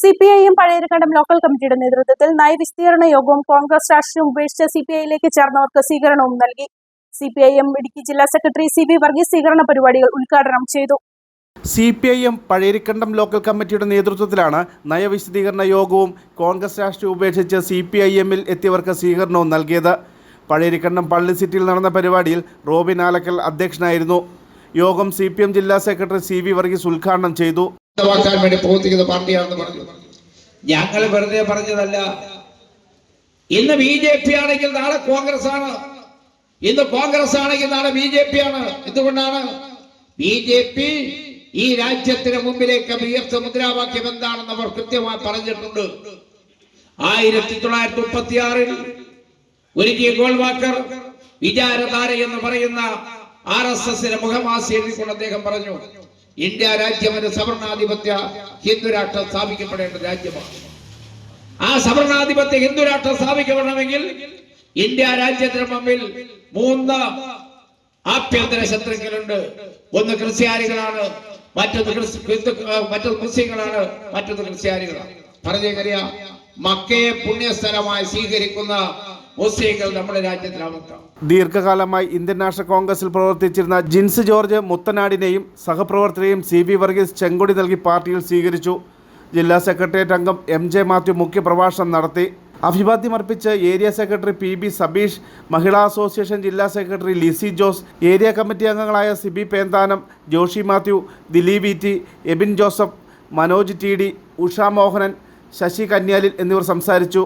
C P ഐയും പഴയരക്കണ്ടം local കമ്മിറ്റിയുടെ നേതൃത്വത്തിൽ നയവിസ്തീർണ യോഗവും കോൺഗ്രസ് രാഷ്ട്രീയം ഉപേക്ഷിച്ച് സി പി ഐയിലേക്ക് ചേർന്നവർക്ക് സ്വീകരണവും നൽകി. C P I M Idukki ജില്ലാ സെക്രട്ടറി സി പി വർഗീസ് സ്വീകരണ പരിപാടികൾ ഉദ്ഘാടനം ചെയ്തു. C P I M Pazhayarikkandam local കമ്മിറ്റിയുടെ നേതൃത്വത്തിലാണ് നയവിശദീകരണ യോഗവും കോൺഗ്രസ് രാഷ്ട്രീയം ഉപേക്ഷിച്ച് സി പി ഐ എമ്മിൽ എത്തിയവർക്ക് സ്വീകരണവും നൽകിയത്. പഴയരിക്കണ്ടം പള്ളി സിറ്റിയിൽ നടന്ന പരിപാടിയിൽ റോബിൻ ആലക്കൽ അധ്യക്ഷനായിരുന്നു. യോഗം സി പി എം ജില്ലാ സെക്രട്ടറി സി വി വർഗീസ് ഉദ്ഘാടനം ചെയ്തു. വ്യക്തമാക്കാൻ വേണ്ടി പ്രവർത്തിക്കുന്ന പാർട്ടിയാണെന്ന് പറഞ്ഞു. ഞങ്ങൾ വെറുതെ പറഞ്ഞതല്ല. ഇന്ന് ബി ജെ പി ആണെങ്കിൽ നാളെ കോൺഗ്രസ് ആണ് ഇന്ന് കോൺഗ്രസ് ആണെങ്കിൽ നാളെ ബി ജെ പി ആണ്. എന്തുകൊണ്ടാണ്? ബി ജെ പി ഈ രാജ്യത്തിന് മുമ്പിലേക്ക് ഉയർത്ത മുദ്രാവാക്യം എന്താണെന്ന് അവർ കൃത്യമായി പറഞ്ഞിട്ടുണ്ട്. ആയിരത്തി തൊള്ളായിരത്തി മുപ്പത്തി ആറിൽ ഒരുക്കിയ ഗോൾവാക്കർ വിചാരധാര എന്ന് പറയുന്ന ആർ എസ് എസിന്റെ മുഖമാസി എഴുതിക്കൊണ്ട് അദ്ദേഹം പറഞ്ഞു. ഇന്ത്യ രാജ്യം ഒരു സവർണാധിപത്യ ഹിന്ദുരാഷ്ട്രം സ്ഥാപിക്കപ്പെടേണ്ട രാജ്യമാണ്. ആ സവർണാധിപത്യ ഹിന്ദുരാഷ്ട്രം സ്ഥാപിക്കപ്പെടണമെങ്കിൽ ഇന്ത്യ രാജ്യത്തിന് മുമ്പിൽ മൂന്ന് ആഭ്യന്തര ശത്രുക്കളുണ്ട്. ഒന്ന് ക്രിസ്ത്യാനികളാണ് മറ്റൊന്ന് മറ്റൊന്ന് മുസ്ലിങ്ങളാണ് മറ്റൊന്ന് ക്രിസ്ത്യാനികളാണ്. പറഞ്ഞേക്കറിയാം മക്കയെ പുണ്യസ്ഥലമായി സ്വീകരിക്കുന്ന നമ്മുടെ ദീർഘകാലമായി ഇന്ത്യൻ നാഷണൽ കോൺഗ്രസിൽ പ്രവർത്തിച്ചിരുന്ന ജിൻസ് ജോർജ് മുത്തനാടിനെയും സഹപ്രവർത്തകരെയും സി വി വർഗീസ് ചെങ്കൊടി നൽകി പാർട്ടിയിൽ സ്വീകരിച്ചു. ജില്ലാ സെക്രട്ടേറിയറ്റ് അംഗം എം ജെ മാത്യു മുഖ്യപ്രഭാഷണം നടത്തി. അഭിവാദ്യമർപ്പിച്ച് area secretary P B Sabeesh Mahila association ജില്ലാ secretary Lissy Jose area committee അംഗങ്ങളായ Sibi Penthanam Joshy Mathew Dileep E T Ebin Joseph Manoj T D Usha Mohanan Sasi Kanyalil എന്നിവർ സംസാരിച്ചു.